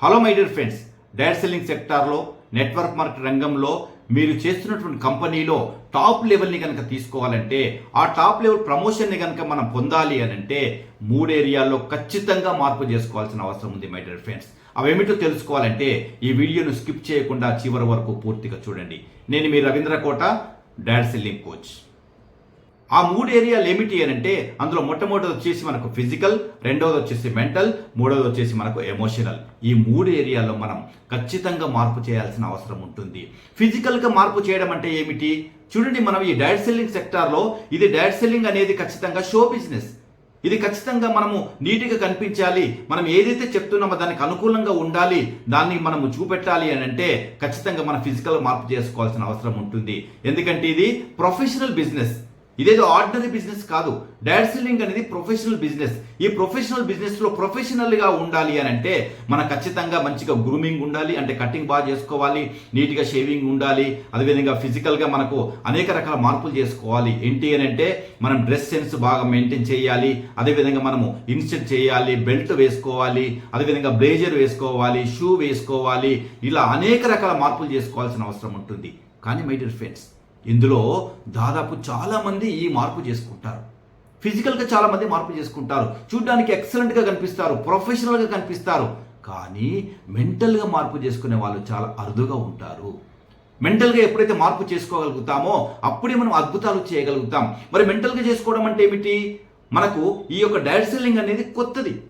Hello my dear friends direct selling సెక్టార్లో network market రంగంలో మీరు చేస్తున్నటువంటి కంపెనీలో టాప్ లెవెల్ని కనుక తీసుకోవాలంటే ఆ టాప్ లెవెల్ ప్రమోషన్ని కనుక మనం పొందాలి అని అంటే మూడు ఏరియాల్లో ఖచ్చితంగా మార్పు చేసుకోవాల్సిన అవసరం ఉంది మై డియర్ ఫ్రెండ్స్ అవేమిటో తెలుసుకోవాలంటే ఈ వీడియోను స్కిప్ చేయకుండా చివరి వరకు పూర్తిగా చూడండి. నేను మీ Ravindra Kota direct selling coach ఆ మూడు ఏరియాలు ఏమిటి అని అంటే అందులో మొట్టమొదటిది వచ్చేసి మనకు ఫిజికల్ రెండవది వచ్చేసి మెంటల్ మూడవది వచ్చేసి మనకు ఎమోషనల్ ఈ మూడు ఏరియాలో మనం ఖచ్చితంగా మార్పు చేయాల్సిన అవసరం ఉంటుంది. ఫిజికల్గా మార్పు చేయడం అంటే ఏమిటి? చూడండి మనం ఈ డైట్ సెల్లింగ్ సెక్టార్లో ఇది డైట్ సెల్లింగ్ అనేది ఖచ్చితంగా షో బిజినెస్ ఇది ఖచ్చితంగా మనము నీట్గా కనిపించాలి. మనం ఏదైతే చెప్తున్నామో దానికి అనుకూలంగా ఉండాలి దాన్ని మనము చూపెట్టాలి అని అంటే ఖచ్చితంగా మన ఫిజికల్ మార్పు చేసుకోవాల్సిన అవసరం ఉంటుంది. ఎందుకంటే ఇది ప్రొఫెషనల్ బిజినెస్ ఇదేదో ఆర్డినరీ బిజినెస్ కాదు. డైరెక్ట్ సెల్లింగ్ అనేది ప్రొఫెషనల్ బిజినెస్ ఈ ప్రొఫెషనల్ బిజినెస్లో ప్రొఫెషనల్గా ఉండాలి అని అంటే మన ఖచ్చితంగా మంచిగా గ్రూమింగ్ ఉండాలి అంటే కటింగ్ బాగా చేసుకోవాలి నీట్గా షేవింగ్ ఉండాలి అదేవిధంగా ఫిజికల్గా మనకు అనేక రకాల మార్పులు చేసుకోవాలి. ఏంటి అని అంటే మనం డ్రెస్ సెన్స్ బాగా మెయింటైన్ చేయాలి అదేవిధంగా మనము ఇన్స్టెంట్ చేయాలి బెల్ట్ వేసుకోవాలి అదేవిధంగా బ్లేజర్ వేసుకోవాలి షూ వేసుకోవాలి. ఇలా అనేక రకాల మార్పులు చేసుకోవాల్సిన అవసరం ఉంటుంది. కానీ మై డియర్ ఫ్రెండ్స్ ఇందులో దాదాపు చాలామంది ఈ మార్పు చేసుకుంటారు. ఫిజికల్గా చాలామంది మార్పు చేసుకుంటారు. చూడ్డానికి ఎక్సలెంట్గా కనిపిస్తారు. ప్రొఫెషనల్గా కనిపిస్తారు. కానీ మెంటల్గా మార్పు చేసుకునే వాళ్ళు చాలా అరుదుగా ఉంటారు. మెంటల్గా ఎప్పుడైతే మార్పు చేసుకోగలుగుతామో అప్పుడే మనం అద్భుతాలు చేయగలుగుతాం. మరి మెంటల్గా చేసుకోవడం అంటే ఏమిటి? మనకు ఈ యొక్క డైట్ సెల్లింగ్ అనేది కొత్తది.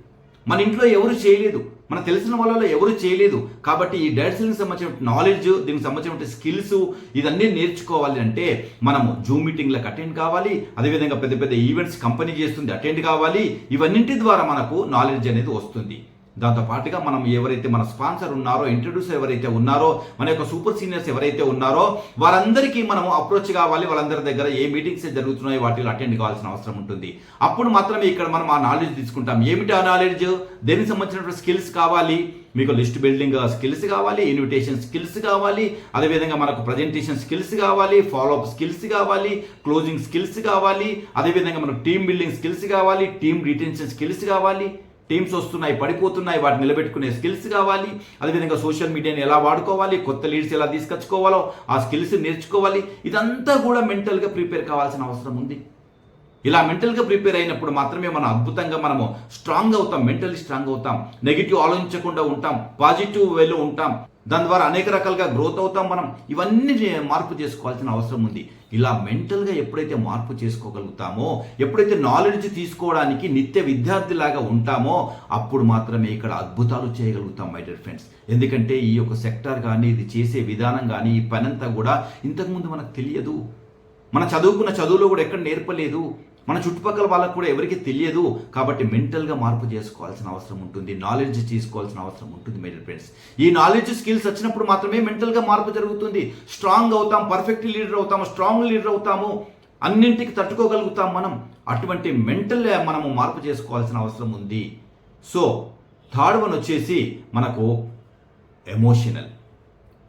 మన ఇంట్లో ఎవరు చేయలేదు. మన తెలిసిన వాళ్ళలో ఎవరు చేయలేదు. కాబట్టి ఈ డైరెక్ట్ సెల్లింగ్ సంబంధించిన నాలెడ్జ్ దీనికి సంబంధించిన స్కిల్స్ ఇదన్నీ నేర్చుకోవాలి అంటే మనము జూమ్ మీటింగ్లకు అటెండ్ కావాలి. అదేవిధంగా పెద్ద పెద్ద ఈవెంట్స్ కంపెనీ చేస్తుంది అటెండ్ కావాలి. ఇవన్నింటి ద్వారా మనకు నాలెడ్జ్ అనేది వస్తుంది. దాంతోపాటుగా మనం ఎవరైతే మన స్పాన్సర్ ఉన్నారో ఇంట్రడ్యూసర్ ఎవరైతే ఉన్నారో మన యొక్క సూపర్ సీనియర్స్ ఎవరైతే ఉన్నారో వారందరికీ మనం అప్రోచ్ కావాలి. వాళ్ళందరి దగ్గర ఏ మీటింగ్స్ జరుగుతున్నాయో వాటిలో అటెండ్ కావాల్సిన అవసరం ఉంటుంది. అప్పుడు మాత్రమే ఇక్కడ మనం ఆ నాలెడ్జ్ తీసుకుంటాం. ఏమిటి ఆ నాలెడ్జ్ దేనికి సంబంధించినటువంటి స్కిల్స్ కావాలి? మీకు లిస్ట్ బిల్డింగ్ స్కిల్స్ కావాలి ఇన్విటేషన్ స్కిల్స్ కావాలి అదేవిధంగా మనకు ప్రజెంటేషన్ స్కిల్స్ కావాలి ఫాలోఅప్ స్కిల్స్ కావాలి క్లోజింగ్ స్కిల్స్ కావాలి అదేవిధంగా మనకు టీమ్ బిల్డింగ్ స్కిల్స్ కావాలి టీమ్ రిటెన్షన్ స్కిల్స్ కావాలి. టీమ్స్ వస్తున్నాయి పడిపోతున్నాయి వాటిని నిలబెట్టుకునే స్కిల్స్ కావాలి. అదేవిధంగా సోషల్ మీడియాని ఎలా వాడుకోవాలి కొత్త లీడ్స్ ఎలా తీసుకొచ్చుకోవాలో ఆ స్కిల్స్ నేర్చుకోవాలి. ఇదంతా కూడా మెంటల్గా ప్రిపేర్ కావాల్సిన అవసరం ఉంది. ఇలా మెంటల్గా ప్రిపేర్ అయినప్పుడు మాత్రమే మనం అద్భుతంగా మనము స్ట్రాంగ్ అవుతాం మెంటల్లీ స్ట్రాంగ్ అవుతాం. నెగిటివ్ ఆలోచించకుండా ఉంటాం పాజిటివ్ వేలో ఉంటాం. దాని ద్వారా అనేక రకాలుగా గ్రోత్ అవుతాం మనం. ఇవన్నీ మార్పు చేసుకోవాల్సిన అవసరం ఉంది. ఇలా మెంటల్గా ఎప్పుడైతే మార్పు చేసుకోగలుగుతామో ఎప్పుడైతే నాలెడ్జ్ తీసుకోవడానికి నిత్య విద్యార్థిలాగా ఉంటామో అప్పుడు మాత్రమే ఇక్కడ అద్భుతాలు చేయగలుగుతాం మై డియర్ ఫ్రెండ్స్ ఎందుకంటే ఈ యొక్క సెక్టార్ కానీ ఇది చేసే విధానం కానీ ఈ పనంతా కూడా ఇంతకుముందు మనకు తెలియదు. మన చదువుకున్న చదువులో కూడా ఎక్కడ నేర్పలేదు. మన చుట్టుపక్కల వాళ్ళకు కూడా ఎవరికి తెలియదు. కాబట్టి మెంటల్గా మార్పు చేసుకోవాల్సిన అవసరం ఉంటుంది. నాలెడ్జ్ తీసుకోవాల్సిన అవసరం ఉంటుంది మేడర్ ఫ్రెండ్స్ ఈ నాలెడ్జ్ స్కిల్స్ వచ్చినప్పుడు మాత్రమే మెంటల్గా మార్పు జరుగుతుంది. స్ట్రాంగ్ అవుతాం పర్ఫెక్ట్ లీడర్ అవుతాము స్ట్రాంగ్ లీడర్ అవుతాము. అన్నింటికి తట్టుకోగలుగుతాం మనం. అటువంటి మెంటల్ మనము మార్పు చేసుకోవాల్సిన అవసరం ఉంది. సో థర్డ్ వన్ వచ్చేసి మనకు ఎమోషనల్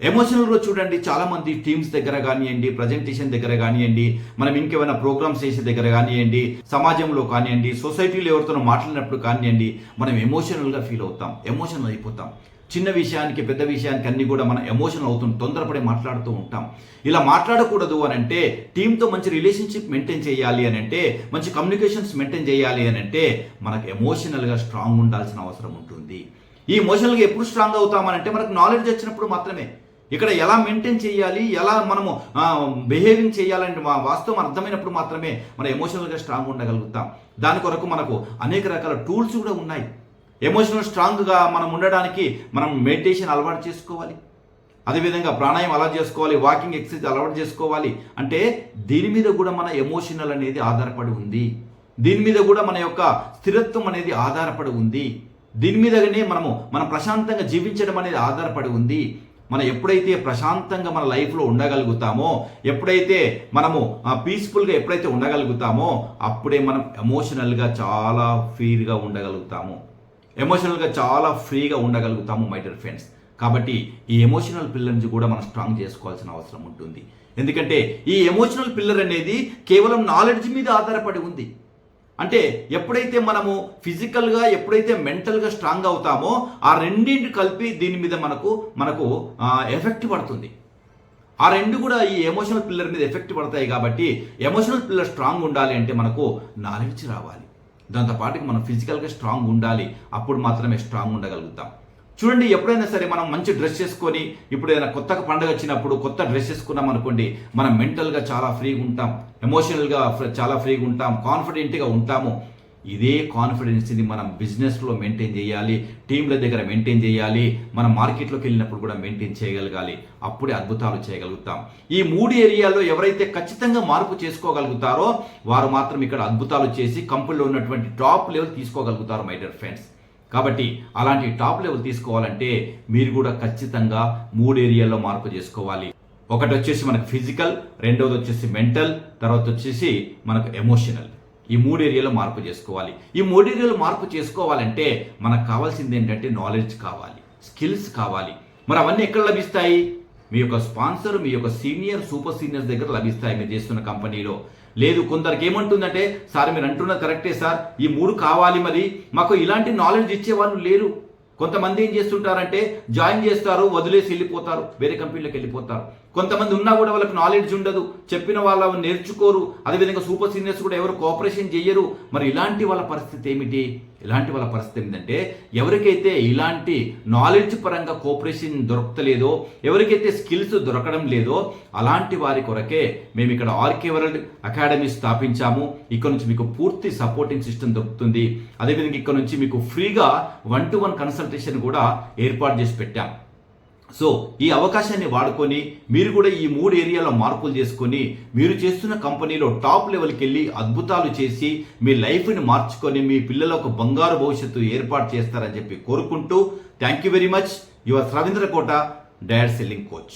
ఎమోషనల్గా చూడండి చాలా మంది టీమ్స్ దగ్గర కానివ్వండి ప్రజెంటేషన్ దగ్గర కానివ్వండి మనం ఇంకేమైనా ప్రోగ్రామ్స్ చేసే దగ్గర కానివ్వండి సమాజంలో కానివ్వండి సొసైటీలో ఎవరితోనో మాట్లాడినప్పుడు కానివ్వండి మనం ఎమోషనల్గా ఫీల్ అవుతాం ఎమోషనల్ అయిపోతాం. చిన్న విషయానికి పెద్ద విషయానికి అన్ని కూడా మనం ఎమోషనల్ అవుతాం తొందరపడి మాట్లాడుతూ ఉంటాం. ఇలా మాట్లాడకూడదు అని అంటే టీంతో మంచి రిలేషన్షిప్ మెయింటైన్ చేయాలి అని అంటే మంచి కమ్యూనికేషన్స్ మెయింటైన్ చేయాలి అని అంటే మనకు ఎమోషనల్గా స్ట్రాంగ్ ఉండాల్సిన అవసరం ఉంటుంది. ఈ ఎమోషనల్గా ఎప్పుడు స్ట్రాంగ్ అవుతామనంటే మనకు నాలెడ్జ్ వచ్చినప్పుడు మాత్రమే. ఇక్కడ ఎలా మెయింటైన్ చేయాలి ఎలా మనము బిహేవింగ్ చేయాలంటే మా వాస్తవం అర్థమైనప్పుడు మాత్రమే మన ఎమోషనల్గా స్ట్రాంగ్ ఉండగలుగుతాం. దాని కొరకు మనకు అనేక రకాల టూల్స్ కూడా ఉన్నాయి. ఎమోషనల్ స్ట్రాంగ్గా మనం ఉండడానికి మనం మెడిటేషన్ అలవాటు చేసుకోవాలి. అదేవిధంగా ప్రాణాయం అలా చేసుకోవాలి వాకింగ్ ఎక్సర్సైజ్ అలవాటు చేసుకోవాలి. అంటే దీని మీద కూడా మన ఎమోషనల్ అనేది ఆధారపడి ఉంది. దీని మీద కూడా మన యొక్క స్థిరత్వం అనేది ఆధారపడి ఉంది. దీని మీదనే మనము మనం ప్రశాంతంగా జీవించడం అనేది ఆధారపడి ఉంది. మనం ఎప్పుడైతే ప్రశాంతంగా మన లైఫ్లో ఉండగలుగుతామో ఎప్పుడైతే మనము పీస్ఫుల్గా ఎప్పుడైతే ఉండగలుగుతామో అప్పుడే మనం ఎమోషనల్గా చాలా ఫ్రీగా ఉండగలుగుతాము. ఎమోషనల్గా చాలా ఫ్రీగా ఉండగలుగుతాము మై డియర్ ఫ్రెండ్స్ కాబట్టి ఈ ఎమోషనల్ పిల్లర్ని కూడా మనం స్ట్రాంగ్ చేసుకోవాల్సిన అవసరం ఉంటుంది. ఎందుకంటే ఈ ఎమోషనల్ పిల్లర్ అనేది కేవలం నాలెడ్జ్ మీద ఆధారపడి ఉంది. అంటే ఎప్పుడైతే మనము ఫిజికల్గా ఎప్పుడైతే మెంటల్గా స్ట్రాంగ్ అవుతామో ఆ రెండింటి కలిపి దీని మీద మనకు మనకు ఎఫెక్ట్ పడుతుంది. ఆ రెండు కూడా ఈ ఎమోషనల్ పిల్లర్ మీద ఎఫెక్ట్ పడతాయి కాబట్టి ఎమోషనల్ పిల్లర్ స్ట్రాంగ్ ఉండాలి అంటే మనకు నాలెడ్జ్ రావాలి. దాంతోపాటుకి మనం ఫిజికల్గా స్ట్రాంగ్ ఉండాలి. అప్పుడు మాత్రమే స్ట్రాంగ్ ఉండగలుగుతాం. చూడండి ఎప్పుడైనా సరే మనం మంచి డ్రెస్ చేసుకొని ఇప్పుడు ఏదైనా కొత్తగా పండుగ వచ్చినప్పుడు కొత్త డ్రెస్ చేసుకున్నాం అనుకోండి మనం మెంటల్గా చాలా ఫ్రీగా ఉంటాం ఎమోషనల్గా చాలా ఫ్రీగా ఉంటాం కాన్ఫిడెంట్గా ఉంటాము. ఇదే కాన్ఫిడెన్స్ని మనం బిజినెస్లో మెయింటైన్ చేయాలి టీంల దగ్గర మెయింటైన్ చేయాలి మనం మార్కెట్లోకి వెళ్ళినప్పుడు కూడా మెయింటైన్ చేయగలగాలి. అప్పుడే అద్భుతాలు చేయగలుగుతాం. ఈ మూడు ఏరియాల్లో ఎవరైతే ఖచ్చితంగా మార్పు చేసుకోగలుగుతారో వారు మాత్రం ఇక్కడ అద్భుతాలు చేసి కంపెనీలో ఉన్నటువంటి టాప్ లెవెల్ తీసుకోగలుగుతారు మై డియర్ ఫ్రెండ్స్ కాబట్టి అలాంటి టాప్ లెవెల్ తీసుకోవాలంటే మీరు కూడా ఖచ్చితంగా మూడు ఏరియాల్లో మార్పు చేసుకోవాలి. ఒకటి వచ్చేసి మనకు ఫిజికల్ రెండవది వచ్చేసి మెంటల్ తర్వాత వచ్చేసి మనకు ఎమోషనల్. ఈ మూడు ఏరియాలో మార్పు చేసుకోవాలి. ఈ మూడు ఏరియాలో మార్పు చేసుకోవాలంటే మనకు కావాల్సింది ఏంటంటే నాలెడ్జ్ కావాలి స్కిల్స్ కావాలి. మరి అవన్నీ ఎక్కడ లభిస్తాయి? మీ యొక్క స్పాన్సర్ మీ యొక్క సీనియర్ సూపర్ సీనియర్స్ దగ్గర లభిస్తాయి మీరు చేస్తున్న కంపెనీలో. లేదు కొందరికి ఏమంటుందంటే సార్ మీరు అంటున్నది కరెక్టే సార్. ఈ మూడు కావాలి మరి. మాకు ఇలాంటి నాలెడ్జ్ ఇచ్చేవాళ్ళు లేరు. కొంతమంది ఏం చేస్తుంటారంటే జాయిన్ చేస్తారు వదిలేసి వెళ్ళిపోతారు. వేరే కంపెనీలోకి వెళ్ళిపోతారు. కొంతమంది ఉన్నా కూడా వాళ్ళకి నాలెడ్జ్ ఉండదు. చెప్పిన వాళ్ళు నేర్చుకోరు. అదేవిధంగా సూపర్ సీనియర్స్ కూడా ఎవరు కోఆపరేషన్ చేయరు మరి ఇలాంటి వాళ్ళ పరిస్థితి ఏమిటి? ఇలాంటి వాళ్ళ పరిస్థితి ఏంటంటే ఎవరికైతే ఇలాంటి నాలెడ్జ్ పరంగా కోఆపరేషన్ దొరకలేదో ఎవరికైతే స్కిల్స్ దొరకడం లేదో అలాంటి వారి కొరకే మేము ఇక్కడ ఆర్కే వరల్డ్ అకాడమీ స్థాపించాము. ఇక్కడ నుంచి మీకు పూర్తి సపోర్టింగ్ సిస్టమ్ దొరుకుతుంది. అదేవిధంగా ఇక్కడ నుంచి మీకు ఫ్రీగా వన్ టు వన్ కన్సల్టేషన్ కూడా ఏర్పాటు చేసి పెట్టాం. సో ఈ అవకాశాన్ని వాడుకొని మీరు కూడా ఈ మూడు ఏరియాలో మార్పులు చేసుకొని మీరు చేస్తున్న కంపెనీలో టాప్ లెవెల్కి వెళ్ళి అద్భుతాలు చేసి మీ లైఫ్ని మార్చుకొని మీ పిల్లలకు బంగారు భవిష్యత్తు ఏర్పాటు చేస్తారని చెప్పి కోరుకుంటూ thank you very much. Your Ravindra Kota direct selling coach.